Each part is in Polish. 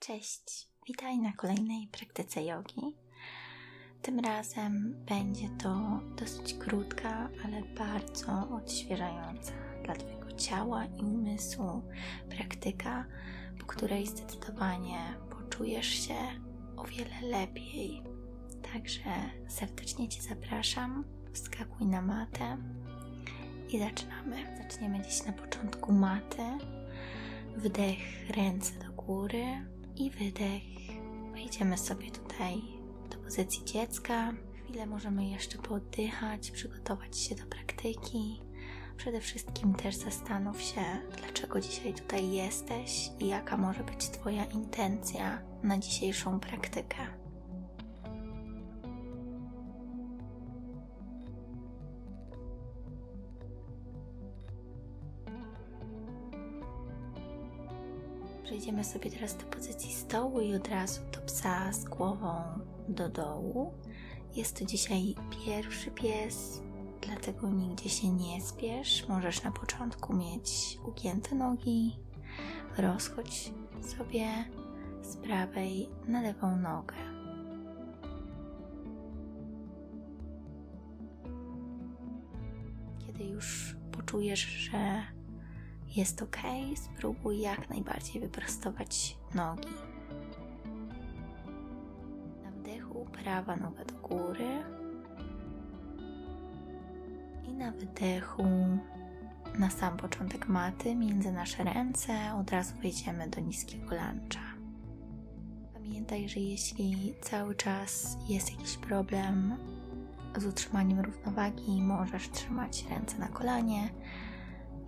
Cześć, witaj na kolejnej praktyce jogi. Tym razem będzie to dosyć krótka, ale bardzo odświeżająca dla Twojego ciała i umysłu praktyka, po której zdecydowanie poczujesz się o wiele lepiej. Także serdecznie Cię zapraszam, wskakuj na matę i zaczynamy. Zaczniemy dziś na początku maty. Wdech ręce do góry i wydech. Wejdziemy sobie tutaj do pozycji dziecka. Chwilę możemy jeszcze pooddychać, przygotować się do praktyki. Przede wszystkim też zastanów się, dlaczego dzisiaj tutaj jesteś i jaka może być Twoja intencja na dzisiejszą praktykę. Przejdziemy sobie teraz do pozycji stołu i od razu do psa z głową do dołu. Jest to dzisiaj pierwszy pies, dlatego nigdzie się nie spiesz. Możesz na początku mieć ugięte nogi. Rozchodź sobie z prawej na lewą nogę. Kiedy już poczujesz, że jest ok, spróbuj jak najbardziej wyprostować nogi. Na wdechu prawa noga do góry i na wydechu na sam początek maty między nasze ręce od razu wejdziemy do niskiego luncha. Pamiętaj, że jeśli cały czas jest jakiś problem z utrzymaniem równowagi, możesz trzymać ręce na kolanie.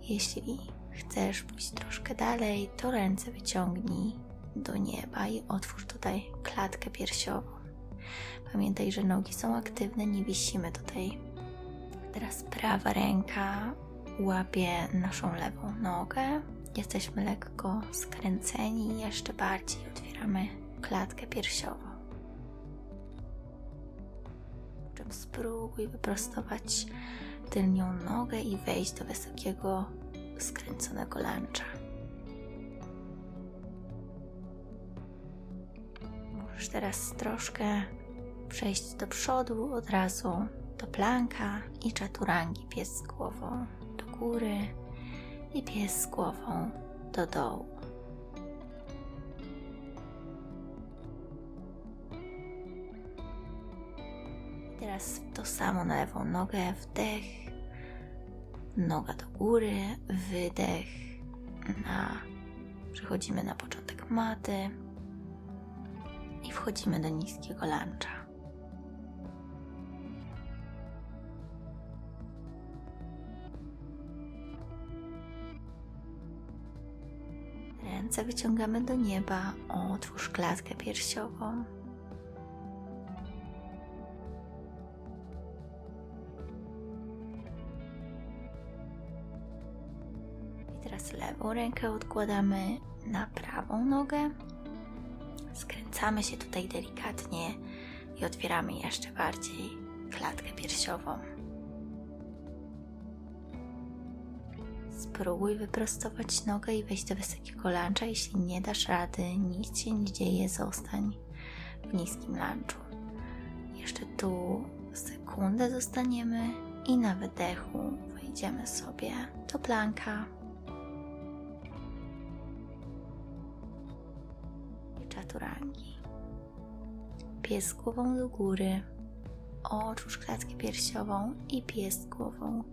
Jeśli chcesz pójść troszkę dalej, to ręce wyciągnij do nieba i otwórz tutaj klatkę piersiową. Pamiętaj, że nogi są aktywne, nie wisimy tutaj. Teraz prawa ręka łapie naszą lewą nogę. Jesteśmy lekko skręceni, jeszcze bardziej otwieramy klatkę piersiową. Spróbuj wyprostować tylnią nogę i wejść do wysokiego skręconego luncha. Możesz teraz troszkę przejść do przodu, od razu do planka i czaturangi, pies z głową do góry i pies z głową do dołu. Teraz to samo na lewą nogę, wdech, noga do góry, wydech na przechodzimy na początek maty i wchodzimy do niskiego luncha. Ręce wyciągamy do nieba, otwórz klatkę piersiową. Lewą rękę odkładamy na prawą nogę. Skręcamy się tutaj delikatnie i otwieramy jeszcze bardziej klatkę piersiową. Spróbuj wyprostować nogę i wejść do wysokiego luncha. Jeśli nie dasz rady, nic się nie dzieje, zostań w niskim lunchu. Jeszcze tu sekundę zostaniemy i na wydechu wejdziemy sobie do planka. Czaturangi. Pies głową do góry, otwórz klatkę piersiową i pies głową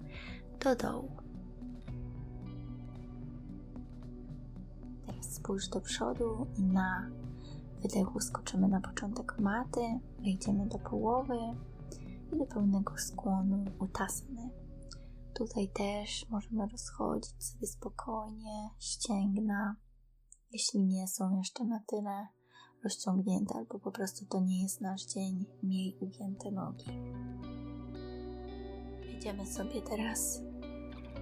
do dołu. Teraz spójrz do przodu i na wydechu skoczymy na początek maty, wejdziemy do połowy i do pełnego skłonu utasany. Tutaj też możemy rozchodzić sobie spokojnie ścięgna, jeśli nie są jeszcze na tyle rozciągnięte, albo po prostu to nie jest nasz dzień, miej ugięte nogi. Wejdziemy sobie teraz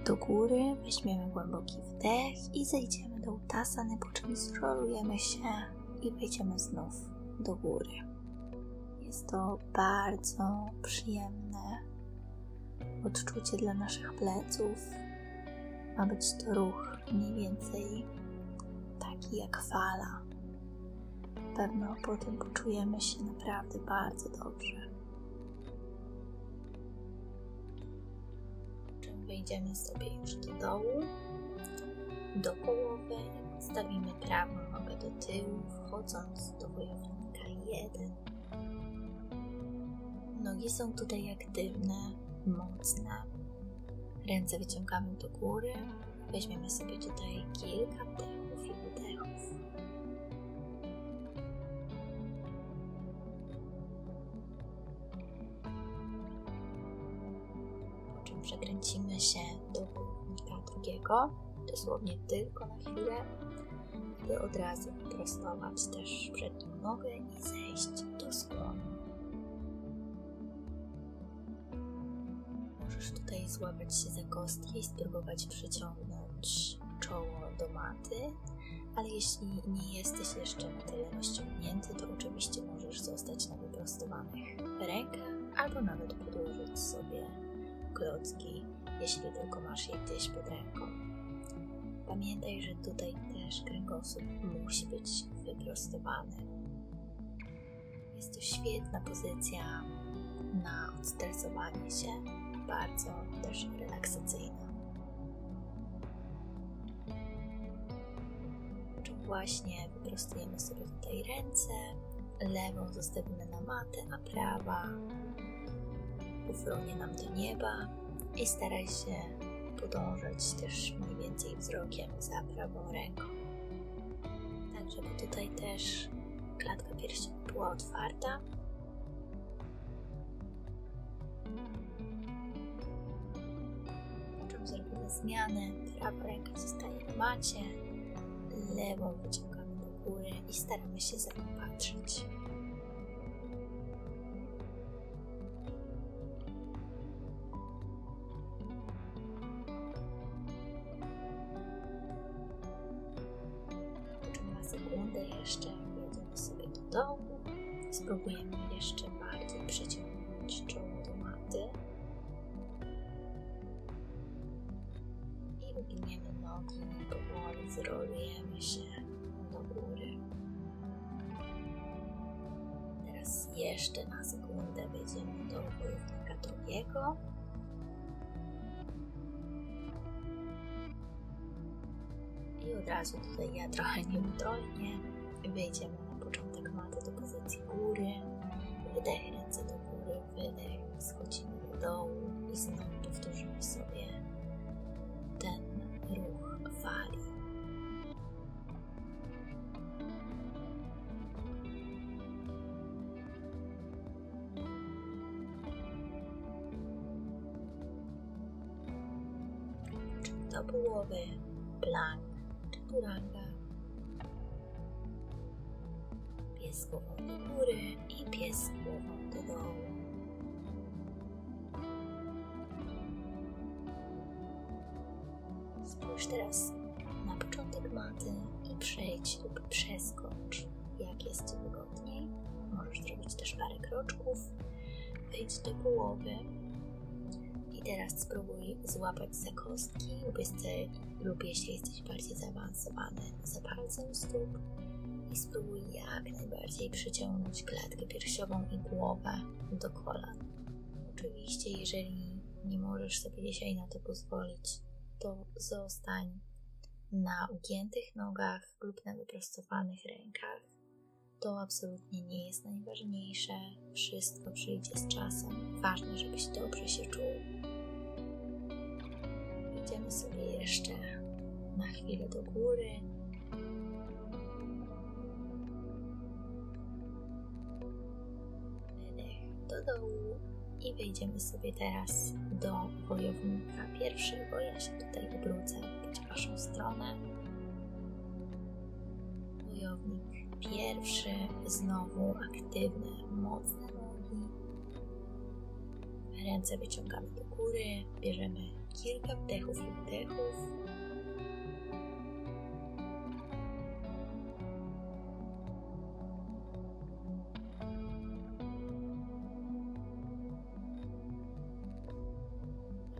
do góry, weźmiemy głęboki wdech i zejdziemy do utasany, po czym zrolujemy się i wejdziemy znów do góry. Jest to bardzo przyjemne odczucie dla naszych pleców. Ma być to ruch mniej więcej taki jak fala pewno potem poczujemy się naprawdę bardzo dobrze. Czym wejdziemy sobie już do dołu, do połowy, stawimy prawą nogę do tyłu, wchodząc do wojownika 1. Nogi są tutaj aktywne, mocne. Ręce wyciągamy do góry. Weźmiemy sobie tutaj kilka wdechów się do wojownika drugiego, dosłownie tylko na chwilę, by od razu prostować też przednią nogę i zejść do skłonu. Możesz tutaj złapać się za kostki i spróbować przyciągnąć czoło do maty, ale jeśli nie jesteś jeszcze na tyle rozciągnięty, to oczywiście możesz zostać na wyprostowanych rękach albo nawet podłożyć sobie klocki, jeśli tylko masz je gdzieś pod ręką. Pamiętaj, że tutaj też kręgosłup musi być wyprostowany. Jest to świetna pozycja na odstresowanie się, bardzo też relaksacyjna. Właśnie wyprostujemy sobie tutaj ręce, lewą zostawimy na matę, a prawa ufronie nam do nieba i staraj się podążać też mniej więcej wzrokiem za prawą ręką. Tak, żeby tutaj też klatka piersiowa była otwarta. Po czym zrobimy zmianę. Prawa ręka zostaje na macie, lewą wyciągamy do góry i staramy się za i powoli zrolujemy się do góry. Teraz jeszcze na sekundę wejdziemy do wojownika drugiego. I od razu tutaj ja trochę nieudolnie wejdziemy na początek maty do pozycji góry, wydech ręce do góry, wydech, schodzimy do dołu i znowu powtórzymy sobie Do połowy plank turanga. Pies głową do góry i pies głową do dołu. Spójrz teraz na początek maty i przejdź lub przeskocz, jak jest Ci wygodniej. Możesz zrobić też parę kroczków. Wejdź do połowy teraz spróbuj złapać za kostki lub, jest, lub jeśli jesteś bardziej zaawansowany, za palcem stóp i spróbuj jak najbardziej przyciągnąć klatkę piersiową i głowę do kolan. Oczywiście, jeżeli nie możesz sobie dzisiaj na to pozwolić, to zostań na ugiętych nogach lub na wyprostowanych rękach. To absolutnie nie jest najważniejsze. Wszystko przyjdzie z czasem. Ważne, żebyś dobrze się czuł. Idziemy sobie jeszcze na chwilę do góry. Wydech do dołu i wejdziemy sobie teraz do wojownika pierwszego. Ja się tutaj obrócę być w Waszą stronę. Wojownik pierwszy, znowu aktywne, mocne nogi. Ręce wyciągamy do góry, bierzemy kilka wdechów i wydechów.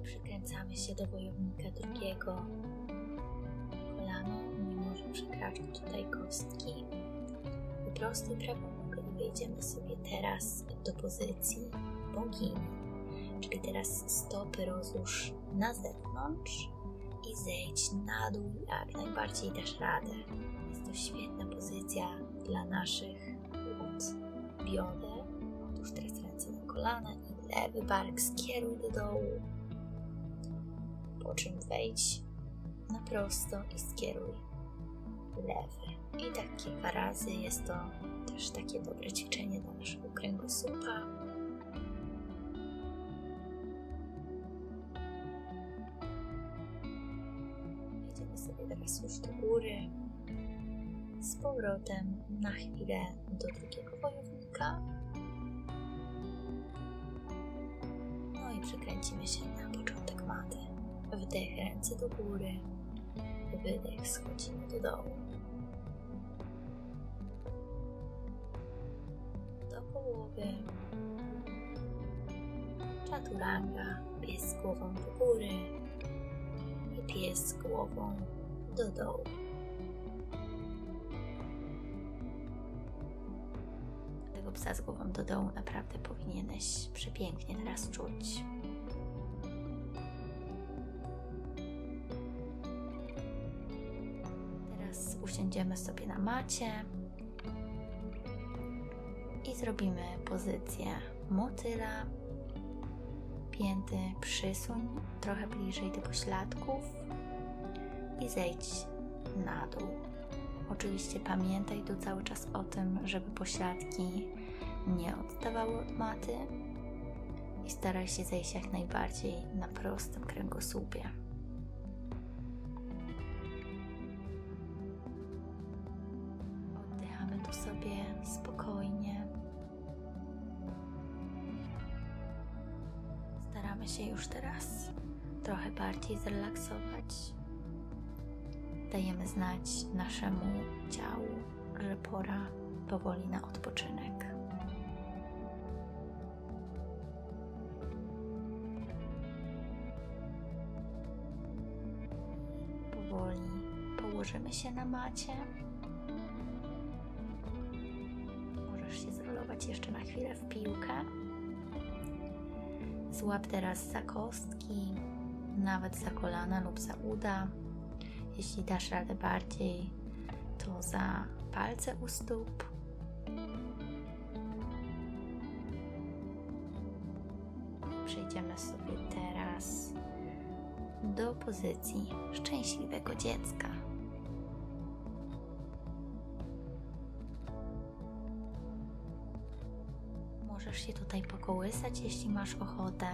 Przykręcamy się do wojownika drugiego. Kolano nie może przekraczać tutaj kostki. prostej prawą nogę i wejdziemy sobie teraz do pozycji bogini. Czyli teraz stopy rozłóż na zewnątrz i zejdź na dół, jak najbardziej dasz radę. Jest to świetna pozycja dla naszych ud, bioder. Otóż teraz ręce na kolana i lewy bark skieruj do dołu. Po czym wejdź na prosto i skieruj lewy. I tak kilka razy jest to też takie dobre ćwiczenie dla naszego kręgosłupa. Sobie teraz już do góry. Z powrotem na chwilę do drugiego wojownika. No i przekręcimy się na początek maty. Wdech ręce do góry. Wydech schodzimy do dołu. Pies głową do dołu. Tego psa z głową do dołu naprawdę powinieneś przepięknie teraz czuć. Teraz usiądziemy sobie na macie i zrobimy pozycję motyla. Pięty przysuń trochę bliżej do pośladków i zejdź na dół. Oczywiście pamiętaj tu cały czas o tym, żeby pośladki nie odstawały od maty i staraj się zejść jak najbardziej na prostym kręgosłupie. Zrelaksować. Dajemy znać naszemu ciału, że pora powoli na odpoczynek. Powoli położymy się na macie. Możesz się zrolować jeszcze na chwilę w piłkę. Złap teraz za kostki, nawet za kolana lub za uda. Jeśli dasz radę bardziej, to za palce u stóp. Przejdziemy sobie teraz do pozycji szczęśliwego dziecka. Możesz się tutaj pokołysać, jeśli masz ochotę,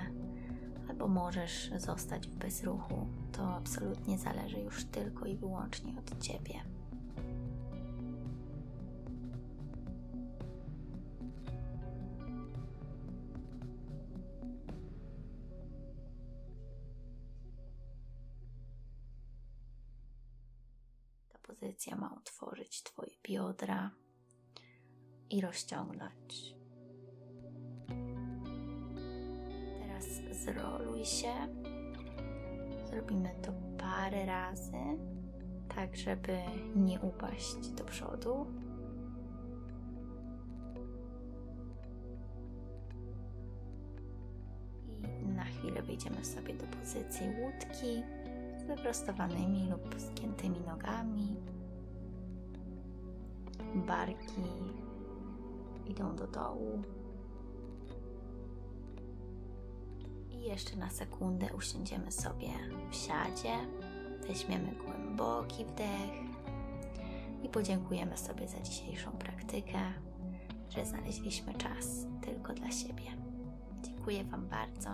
albo możesz zostać w bezruchu. To absolutnie zależy już tylko i wyłącznie od ciebie. Ta pozycja ma otworzyć Twoje biodra i rozciągnąć. Zroluj się. Zrobimy to parę razy, tak żeby nie upaść do przodu. I na chwilę wejdziemy sobie do pozycji łódki z wyprostowanymi lub zgiętymi nogami. Barki idą do dołu. Jeszcze na sekundę usiądziemy sobie w siadzie. Weźmiemy głęboki wdech i podziękujemy sobie za dzisiejszą praktykę, że znaleźliśmy czas tylko dla siebie. Dziękuję Wam bardzo.